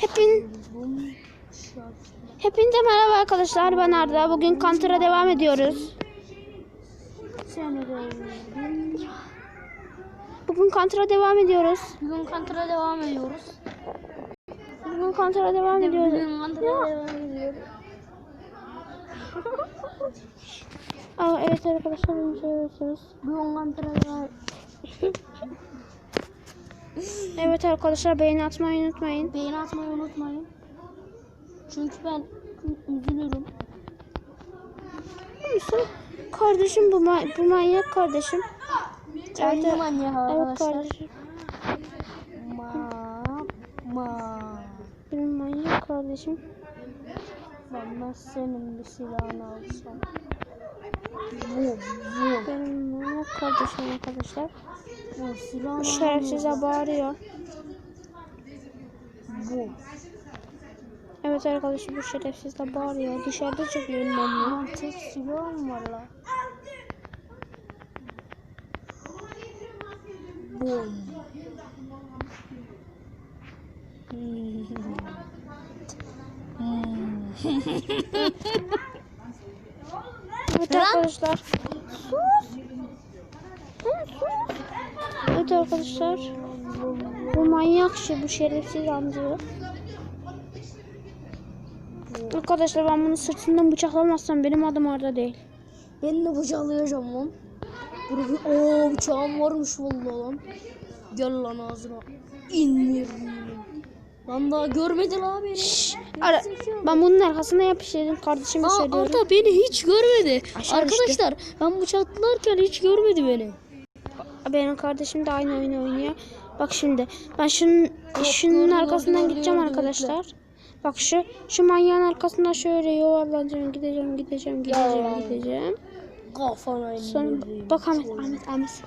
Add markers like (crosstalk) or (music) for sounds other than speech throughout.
Hepin Hepinize merhaba arkadaşlar. Ben Arda. Bugün Counter'a devam ediyoruz. Bugün Counter'a devam ediyoruz. Bugün kantıra devam ediyoruz. Bugün Counter'a devam ediyoruz. Bugün kantıra devam ediyoruz. Aa, evet arkadaşlar. Bugün kantıra devam (laughs) Evet arkadaşlar beğeni atmayı unutmayın. Beğeni atmayı unutmayın. Çünkü ben üzülürüm. Neyse. Kardeşim bu, ma- bu manyak kardeşim. Kendi Evet, manyak Evet arkadaşlar. kardeşim. Ma ma. Benim manyak kardeşim. Ben nasıl senin bir silahını alsam. Vum vum. Benim manyak kardeşim arkadaşlar. Bu Şerefsize bağırıyor. Vum. Evet arkadaşlar bu şerefsiz de bağırıyor. Dışarıda çıkıyor inanmıyor. Lan tek silahım var la. Bum. Evet Lan. arkadaşlar. Sus. Evet arkadaşlar. Bu manyak şey bu şerefsiz amca. Arkadaşlar ben bunu sırtından bıçaklamazsam benim adım Arda değil. Ben de bıçaklayacağım lan. Burada ooo bıçağım varmış vallahi lan. Gel lan ağzına. İndir. Lan daha görmedi la beni. Ara, ben bunun arkasına yapıştırdım kardeşime Aa, söylüyorum. Arda beni hiç görmedi. Aşağı Arkadaşlar ben bıçaklarken hiç görmedi beni. Benim kardeşim de aynı oyunu oynuyor. Bak şimdi ben şunun şunun arkasından gideceğim arkadaşlar. Bak şu şu manyağın arkasından şöyle yuvarlanacağım gideceğim gideceğim gideceğim Ya. gideceğim. Kafana Sonra bak Ahmet Ahmet Ahmet.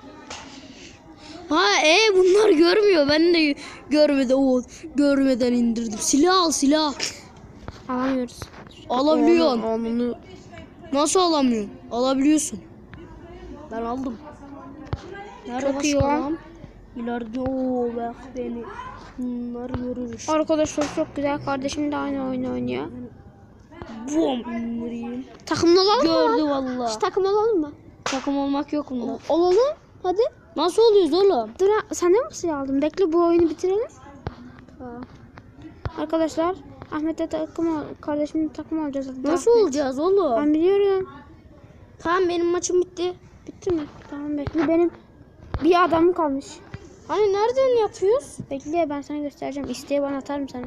Ha e bunlar görmüyor. Ben de görmedi o görmeden indirdim. Silah al silah. Alamıyoruz. Alabiliyorsun. Onu, Nasıl alamıyorsun? Alabiliyorsun. Ben aldım. Nerede Çok iyi lan. İleride o bak beni. Bunlar görürüz. Arkadaşlar çok güzel kardeşim de aynı oyunu oynuyor. Bum. Takımlı olalım mı? Gördü valla. Hiç takım olalım mı? Takım olmak yok bunda. Olalım. Hadi. Nasıl oluyoruz oğlum? Dur sen de mi silah aldın? Bekle bu oyunu bitirelim. Arkadaşlar Ahmet'e takım al, kardeşimle takım alacağız. hatta. Nasıl olacağız oğlum? Ben biliyorum. Tamam benim maçım bitti. Bitti mi? Tamam bekle benim bir adamım kalmış. Hani nereden yapıyoruz? Bekle ben sana göstereceğim. İsteği bana atarım sana.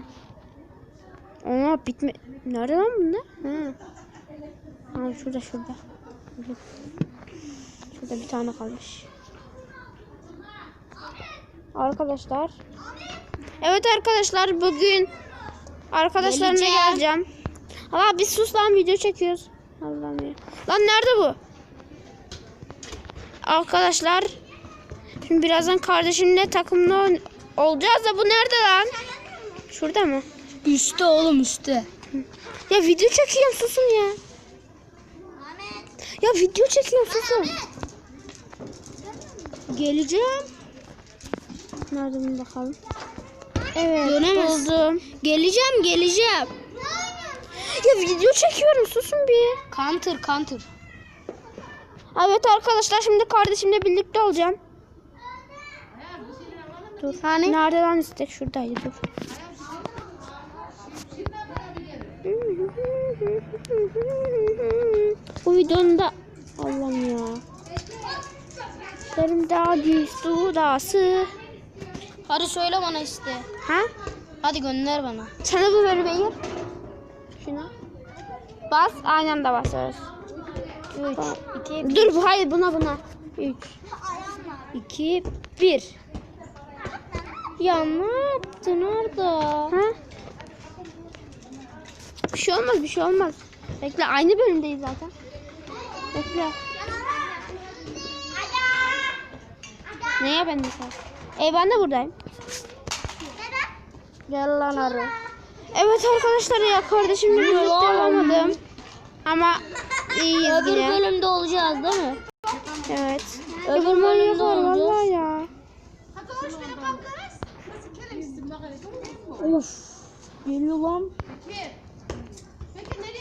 Aa bitme. Nerede lan bunda? Ha. Ha şurada şurada. Şurada bir tane kalmış. Arkadaşlar. Evet arkadaşlar bugün arkadaşlarımla Geleceğim. geleceğim. Allah biz sus lan video çekiyoruz. Allah'ım ya. Lan nerede bu? Arkadaşlar Şimdi birazdan kardeşimle takımla olacağız da bu nerede lan? Şurada mı? Üste oğlum üste. Ya video çekiyorum susun ya. Ya video çekiyorum susun. Geleceğim. Nerede mi bakalım? Evet Dönemez. buldum. Geleceğim geleceğim. Ya video çekiyorum susun bir. Counter counter. Evet arkadaşlar şimdi kardeşimle birlikte olacağım. Dur. Hani? Nerede lan istek? Şuradaydı dur. Bu videonun da Allah'ım ya. Benim dağ sudası. Hadi söyle bana iste. Ha? Hadi gönder bana. Sana bu böyle beğir. Şuna. Bas. Aynen anda basıyoruz. 3, 2, Dur hayır buna buna. 3 2, 1. Ya ne yaptın orada? Ha? Bir şey olmaz bir şey olmaz. Bekle aynı bölümdeyiz zaten. Bekle. Neye ben de sen? E ben de buradayım. Gel lan arı. Evet arkadaşlar ya kardeşimle birlikte olamadım. Ama iyiyiz Öbür yine. bölümde olacağız değil mi? Evet. Öbür bölümde olacağız. vallahi ya. Uf. Geliyor lan.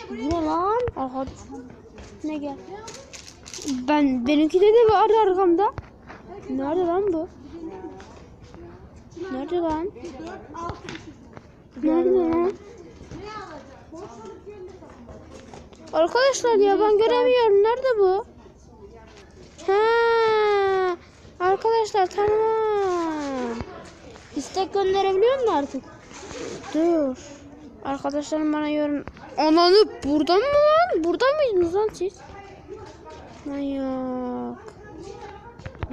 Bu ne lan? Aha. Ne gel? Ben benimki de de var arkamda. Nerede lan bu? Nerede lan? Nerede lan? Arkadaşlar ya ben göremiyorum. Nerede bu? Ha. Arkadaşlar tamam. İstek gönderebiliyor musun artık? Dur. Arkadaşlarım bana yorum... Ananı buradan mı lan? Burada mıydınız lan siz? Manyak.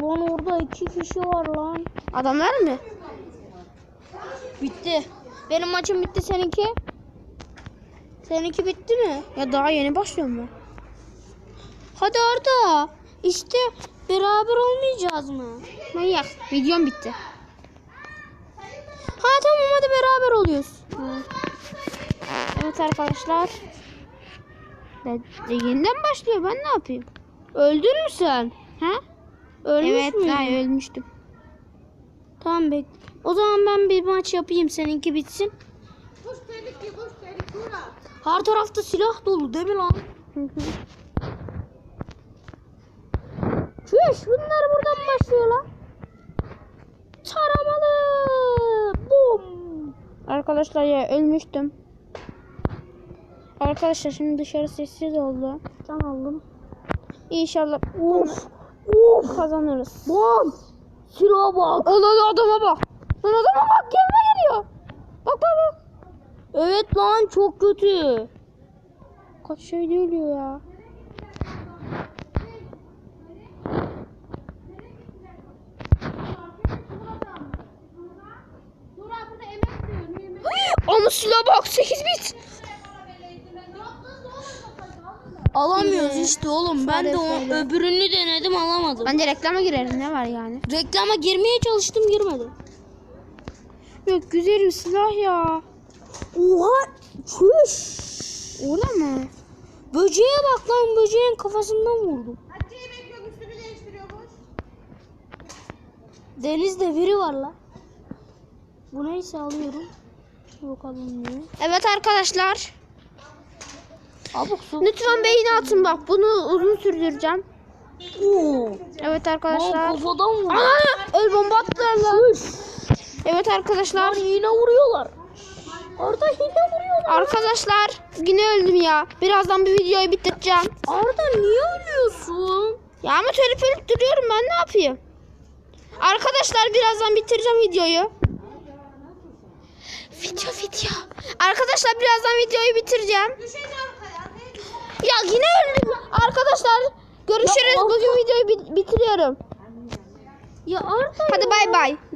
Lan orada iki kişi var lan. Adamlar mı? Bitti. Benim maçım bitti seninki. Seninki bitti mi? Ya daha yeni başlıyorum ben. Hadi Arda. İşte beraber olmayacağız mı? Manyak. Videom bitti. Ha tamam hadi beraber oluyoruz. Evet arkadaşlar. Ben, yeniden başlıyor. Ben ne yapayım? Öldün mü sen? Ha? Ölmüş evet müydün? ben ölmüştüm. Tamam bek. O zaman ben bir maç yapayım seninki bitsin. Her tarafta silah dolu değil mi lan? Çüş bunlar buradan başlıyor lan. Taramalı. Bum. Arkadaşlar ya ölmüştüm. Arkadaşlar şimdi dışarı sessiz oldu. Can aldım. İnşallah Of. Of. kazanırız. Lan. Silaha bak. Olan adama bak. Lan adama bak gelme geliyor. Bak bak bak. Evet lan çok kötü. Kaç şey ölüyor ya. Silah bak 8 bit. Alamıyoruz işte oğlum. Ben de o öbürünü denedim alamadım. Ben de reklama girerim ne var yani. Reklama girmeye çalıştım girmedi. Yok güzel bir silah ya. Oha! Çüş! Orada mı? Böceğe bak lan böceğin kafasından vurdum. Denizde biri var lan. Bu neyse alıyorum. Yok alınmıyor. Evet arkadaşlar. Abuk su. Lütfen beğeni atın bak bunu uzun sürdüreceğim. Oo. Evet arkadaşlar. kafadan vurdu. Aa, öl bomba attılar lan. Evet arkadaşlar. Lan yine vuruyorlar. Arda yine vuruyorlar. Arkadaşlar yine öldüm ya. Birazdan bir videoyu bitireceğim. Arda niye ölüyorsun? Ya ama ölüp duruyorum ben ne yapayım? Arkadaşlar birazdan bitireceğim videoyu. Video video. Arkadaşlar birazdan videoyu bitireceğim. Ya yine öldüm. Arkadaşlar görüşürüz. Bugün videoyu bit- bitiriyorum. Ya Hadi bay bay.